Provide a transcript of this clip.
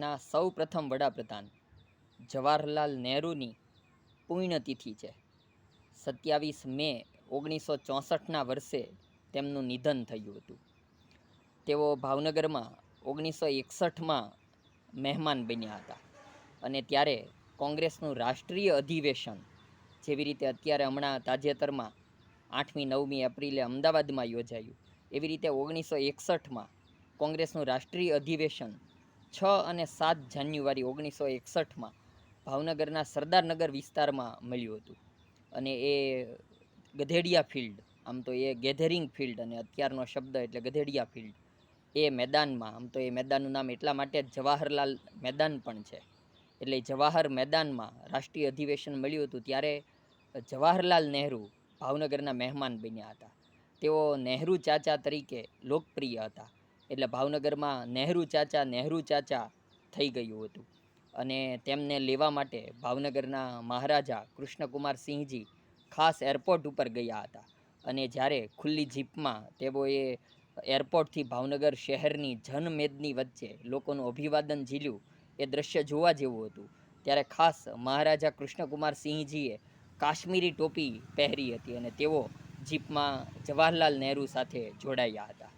ભારતના સૌ પ્રથમ વડાપ્રધાન જવાહરલાલ નહેરુની પુણ્યતિથિ છે. સત્યાવીસ મે ઓગણીસો ચોસઠના વર્ષે તેમનું નિધન થયું હતું. તેઓ ભાવનગરમાં ઓગણીસો એકસઠમાં મહેમાન બન્યા હતા અને ત્યારે કોંગ્રેસનું રાષ્ટ્રીય અધિવેશન જેવી રીતે અત્યારે હમણાં તાજેતરમાં આઠમી નવમી એપ્રિલે અમદાવાદમાં યોજાયું, એવી રીતે ઓગણીસો એકસઠમાં કોંગ્રેસનું રાષ્ટ્રીય અધિવેશન છ અને સાત જાન્યુઆરી ઓગણીસો એકસઠમાં ભાવનગરના સરદારનગર વિસ્તારમાં મળ્યું હતું. અને એ ગધેડિયા ફિલ્ડ, આમ તો એ ગેધરિંગ ફિલ્ડ અને અત્યારનો શબ્દ એટલે ગધેડિયા ફિલ્ડ, એ મેદાનમાં, આમ તો એ મેદાનનું નામ એટલા માટે જવાહરલાલ મેદાન પણ છે. એટલે જવાહર મેદાનમાં રાષ્ટ્રીય અધિવેશન મળ્યું હતું ત્યારે જવાહરલાલ નહેરુ ભાવનગરના મહેમાન બન્યા હતા. તેઓ નહેરુ ચાચા તરીકે લોકપ્રિય હતા. એટલે ભાવનગરમાં નહેરુ ચાચા નહેરુ ચાચા થઈ ગયું હતું. અને તેમને લેવા માટે ભાવનગરના મહારાજા કૃષ્ણકુમાર સિંહજી ખાસ એરપોર્ટ ઉપર ગયા હતા. અને જ્યારે ખુલ્લી જીપમાં તેઓએ એરપોર્ટથી ભાવનગર શહેરની જનમેદની વચ્ચે લોકોનું અભિવાદન ઝીલ્યું, એ દ્રશ્ય જોવા જેવું હતું. ત્યારે ખાસ મહારાજા કૃષ્ણકુમાર સિંહજીએ કાશ્મીરી ટોપી પહેરી હતી અને તેઓ જીપમાં જવાહરલાલ નહેરુ સાથે જોડાયા હતા.